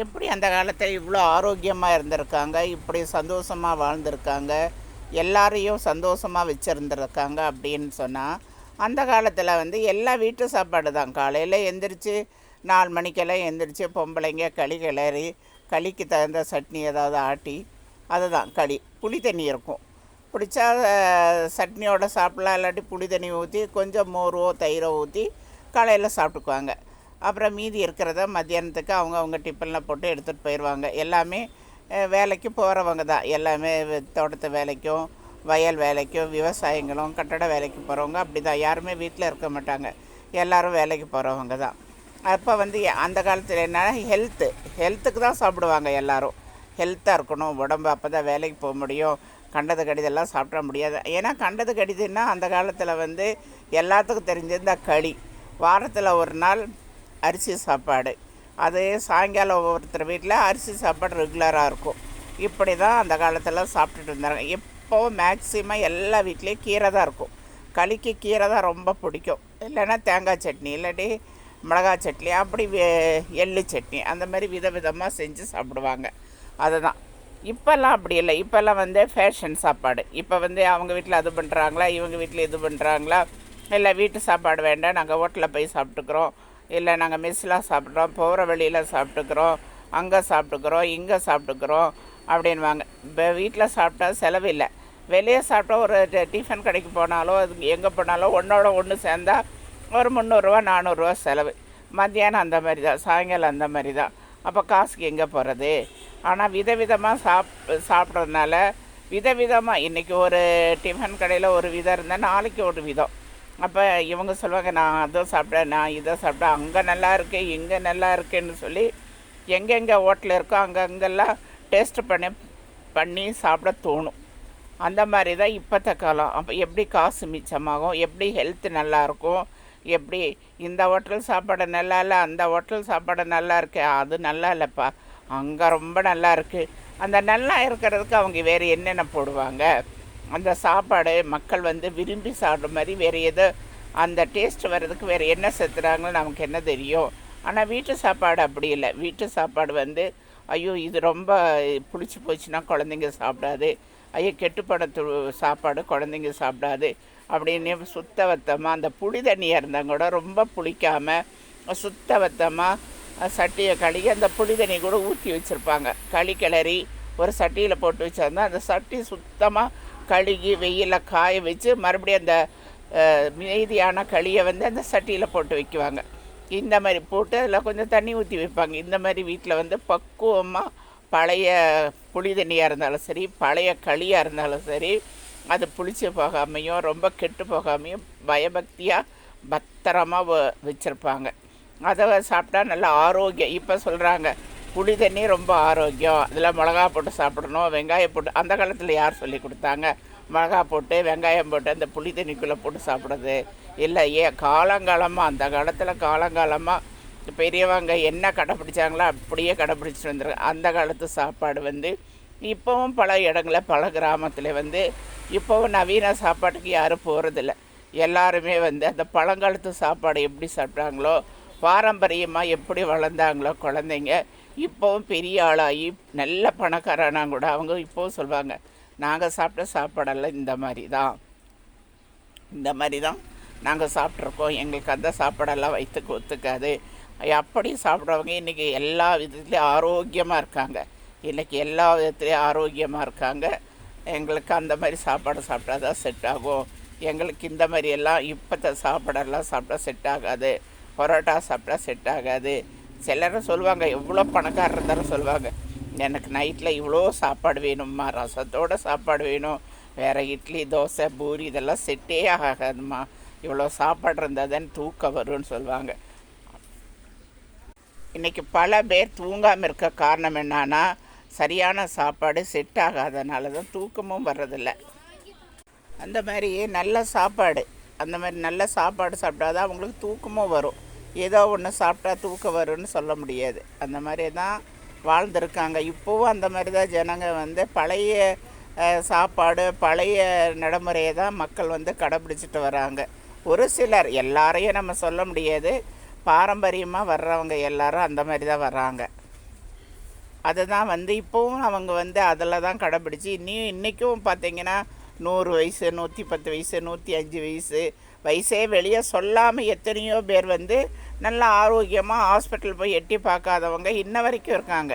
எப்படி அந்த காலத்தில் இவ்வளோ ஆரோக்கியமாக இருந்திருக்காங்க? இப்படி சந்தோஷமாக வாழ்ந்திருக்காங்க? எல்லாரையும் சந்தோஷமாக வச்சுருந்துருக்காங்க அப்படின்னு சொன்னால் அந்த காலத்தில் வந்து எல்லா வீட்டு சாப்பாடு தான். காலையில் எந்திரிச்சு நாலு மணிக்கெல்லாம் எந்திரிச்சு பொம்பளைங்க களி கிளறி களிக்கு தகுந்த சட்னி ஏதாவது ஆட்டி அதுதான் களி. புளி தண்ணி இருக்கும். பிடிச்சா சட்னியோடு சட்னியோட சாப்பிடலாம். இல்லாட்டி புளி தண்ணி ஊற்றி கொஞ்சம் மோரோ தயிரோ ஊற்றி காலையில் சாப்பிட்டுக்குவாங்க. அப்புறம் மீதி இருக்கிறத மத்தியானத்துக்கு அவங்க அவங்க டிஃபனில் போட்டு எடுத்துகிட்டு போயிடுவாங்க எல்லாமே வேலைக்கு போகிறவங்க தான். எல்லாமே தோட்டத்து வேலைக்கும் வயல் வேலைக்கும் விவசாயங்களும் கட்டட வேலைக்கு போகிறவங்க அப்படி தான் யாருமே வீட்டில் இருக்க மாட்டாங்க. எல்லோரும் வேலைக்கு போகிறவங்க தான். அப்போ வந்து எ- அந்த காலத்தில் என்னென்னா ஹெல்த்து ஹெல்த்துக்கு தான் சாப்பிடுவாங்க எல்லோரும். ஹெல்த்தாக இருக்கணும். உடம்பு அப்போ தான் வேலைக்கு போக முடியும். கண்டது கடிதெல்லாம் சாப்பிட முடியாது. ஏன்னா கண்டது கடிதுன்னா அந்த காலத்தில் வந்து எல்லாத்துக்கும் தெரிஞ்சிருந்த களி. வாரத்தில் ஒரு நாள் அரிசி சாப்பாடு. அது சாயங்காலம் ஒவ்வொருத்தர் வீட்டில் அரிசி சாப்பாடு ரெகுலராக இருக்கும். இப்படி தான் அந்த காலத்தில் சாப்பிட்டுட்டு இருந்தாங்க. இப்போது மேக்ஸிமம் எல்லா வீட்லேயும் கீரை தான் இருக்கும். களிக்கு கீரை தான் ரொம்ப பிடிக்கும். இல்லைன்னா தேங்காய் சட்னி இல்லாட்டி மிளகாய் சட்னி அப்படி வே- எள்ளு சட்னி அந்த மாதிரி விதவிதமாக செஞ்சு சாப்பிடுவாங்க. அதுதான். இப்போல்லாம் அப்படி இல்லை. இப்போல்லாம் வந்து ஃபேஷன் சாப்பாடு. இப்போ வந்து அவங்க வீட்டில் அது பண்ணுறாங்களா இவங்க வீட்டில் இது பண்ணுறாங்களா இல்லை வீட்டு சாப்பாடு வேண்டாம் நாங்கள் ஹோட்டலில் போய் சாப்பிட்டுக்குறோம் இல்லை நாங்கள் மெஸ்ஸில் சாப்பிட்றோம் போகிற வழியில் சாப்பிட்டுக்கிறோம் அங்கே சாப்பிட்டுக்குறோம் இங்கே சாப்பிட்டுக்குறோம் அப்படின்வாங்க. இப்போ வீட்டில் சாப்பிட்டா செலவு இல்லை. வெளியே சாப்பிட்டா ஒரு டிஃபன் கடைக்கு போனாலோ அது எங்கே போனாலும் ஒன்றோட ஒன்று சேர்ந்தால் ஒரு முந்நூறுரூவா நானூறுரூவா செலவு. மத்தியானம் அந்த மாதிரி தான் சாயங்காலம் அந்த மாதிரி தான். அப்போ காசுக்கு எங்கே போகிறது? ஆனால் விதவிதமாக சாப் சாப்பிட்றதுனால விதவிதமாக இன்றைக்கி ஒரு டிஃபன் கடையில் ஒரு விதம் இருந்தால் நாளைக்கு ஒரு விதம். அப்போ இவங்க சொல்லுவாங்க நான் அதை சாப்பிட்டேன் நான் இதை சாப்பிட்டேன் அங்கே நல்லா இருக்கு இங்கே நல்லா இருக்குன்னு சொல்லி எங்கெங்கே ஹோட்டல் இருக்கோ அங்கங்கெல்லாம் டேஸ்ட் பண்ணி பண்ணி சாப்பிட தோணும். அந்த மாதிரி தான் இப்போத்த காலம். அப்போ எப்படி காசு மிச்சமாகும்? எப்படி ஹெல்த் நல்லாயிருக்கும் எப்படி இந்த ஹோட்டல் சாப்பாடு நல்லா இல்லை அந்த ஹோட்டல் சாப்பாடு நல்லா இருக்கு அது நல்லா இல்லைப்பா அங்கே ரொம்ப நல்லா இருக்குது அந்த நல்லா இருக்கிறதுக்கு அவங்க வேறு என்னென்ன போடுவாங்க? அந்த சாப்பாடு மக்கள் வந்து விரும்பி சாப்பிட்ற மாதிரி வேறு எதோ அந்த டேஸ்ட் வர்றதுக்கு வேறு என்ன சேர்த்துறாங்கன்னு நமக்கு என்ன தெரியும்? ஆனால் வீட்டு சாப்பாடு அப்படி இல்லை. வீட்டு சாப்பாடு வந்து ஐயோ இது ரொம்ப புளிச்சு போச்சுன்னா குழந்தைங்க சாப்பிடாது. ஐயோ கெட்டுப்படத்து சாப்பாடு குழந்தைங்க சாப்பிடாது. அப்படின்னு சுத்தவத்தமாக அந்த புளி தண்ணியாக இருந்தால் கூட ரொம்ப புளிக்காமல் சுத்தவத்தமாக சட்டியை கழுகி அந்த புளி தண்ணி கூட ஊற்றி வச்சுருப்பாங்க. களி கிளறி ஒரு சட்டியில் போட்டு வச்சிருந்தா அந்த சட்டி சுத்தமாக கழுகி வெயிலில் காய வச்சு மறுபடியும் அந்த மீதியான களியை வந்து அந்த சட்டியில் போட்டு வைக்குவாங்க. இந்த மாதிரி போட்டு அதில் கொஞ்சம் தண்ணி ஊற்றி வைப்பாங்க. இந்த மாதிரி வீட்டில் வந்து பக்குவமாக பழைய புளி தண்ணியாக இருந்தாலும் சரி பழைய களியாக இருந்தாலும் சரி அது புளிச்சு போகாமையும் ரொம்ப கெட்டு போகாமையும் பயபக்தியாக பத்திரமாக வ- வச்சுருப்பாங்க. அதை சாப்பிட்டா நல்ல ஆரோக்கியம். இப்போ சொல்கிறாங்க புளி தண்ணி ரொம்ப ஆரோக்கியம். அதில் மிளகா போட்டு சாப்பிடணும் வெங்காயம் போட்டு அந்த காலத்தில் யார் சொல்லி கொடுத்தாங்க? மிளகா போட்டு வெங்காயம் போட்டு அந்த புளி தண்ணிக்குள்ளே போட்டு சாப்பிட்றது இல்லை. ஏ காலங்காலமாக அந்த காலத்தில் காலங்காலமாக பெரியவங்க என்ன கடைப்பிடிச்சாங்களோ அப்படியே கடைப்பிடிச்சிட்டு வந்துருக்கு அந்த காலத்து சாப்பாடு வந்து இப்போவும் பல இடங்களில் பல கிராமத்தில் வந்து இப்போவும் நவீன சாப்பாட்டுக்கு யாரும் போகிறதில்ல எல்லாருமே வந்து அந்த பழங்காலத்து சாப்பாடு எப்படி சாப்பிட்டாங்களோ பாரம்பரியமாக எப்படி வளர்ந்தாங்களோ குழந்தைங்க இப்போவும் பெரிய ஆளாகி நல்ல பணக்காரனா கூட அவங்க இப்போவும் சொல்லுவாங்க நாங்கள் சாப்பிட்ட சாப்பாடெல்லாம் இந்த மாதிரி தான் இந்த மாதிரி தான் நாங்கள் சாப்பிட்ருக்கோம். எங்களுக்கு அந்த சாப்பாடெல்லாம் வயிற்றுக்கு ஒத்துக்காது. அப்படி சாப்பிட்றவங்க இன்றைக்கி எல்லா விதத்துலேயும் ஆரோக்கியமாக இருக்காங்க. இன்றைக்கி எல்லா விதத்துலேயும் ஆரோக்கியமாக இருக்காங்க. எங்களுக்கு அந்த மாதிரி சாப்பாடு சாப்பிட்டா தான் செட் ஆகும். எங்களுக்கு இந்த மாதிரி எல்லாம் இப்போத்த சாப்பாடெல்லாம் சாப்பிட்டா செட் ஆகாது. பரோட்டா சாப்பிட்டா செட் ஆகாது. சிலரும் சொல்லுவாங்க எவ்வளோ பணக்காரர் இருந்தாலும் சொல்லுவாங்க எனக்கு நைட்டில் இவ்வளோ சாப்பாடு வேணும்மா ரசத்தோட சாப்பாடு வேணும் வேறு இட்லி தோசை பூரி இதெல்லாம் செட்டே ஆகாதும்மா இவ்வளோ சாப்பாடு இருந்தால் தான் தூக்கம் வரும்னு சொல்லுவாங்க. இன்றைக்கி பல பேர் தூங்காமல் இருக்க காரணம் என்னன்னா சரியான சாப்பாடு செட் ஆகாதனால தான் தூக்கமும் வர்றதில்ல. அந்த மாதிரி நல்ல சாப்பாடு அந்த மாதிரி நல்ல சாப்பாடு சாப்பிட்டா தான் அவங்களுக்கு தூக்கமும் வரும். ஏதோ ஒன்று சாப்பிட்டா தூக்கம் வரும்னு சொல்ல முடியாது. அந்த மாதிரி தான் வாழ்ந்திருக்காங்க. இப்போவும் அந்த மாதிரி தான் ஜனங்க வந்து பழைய சாப்பாடு பழைய நடைமுறையை தான் மக்கள் வந்து கடைப்பிடிச்சிட்டு வராங்க. ஒரு சிலர் எல்லாரையும் நம்ம சொல்ல முடியாது. பாரம்பரியமாக வர்றவங்க எல்லாரும் அந்த மாதிரி தான் வர்றாங்க. அதுதான் வந்து இப்போவும் அவங்க வந்து அதில் தான் கடைப்பிடிச்சி இன்னும் இன்றைக்கும் பார்த்திங்கன்னா நூறு வயசு நூற்றி பத்து வயசு நூற்றி அஞ்சு வயசு வயசே வெளியே சொல்லாமல் எத்தனையோ பேர் வந்து நல்லா ஆரோக்கியமாக ஹாஸ்பிட்டல் போய் எட்டி பார்க்காதவங்க இன்ன வரைக்கும் இருக்காங்க.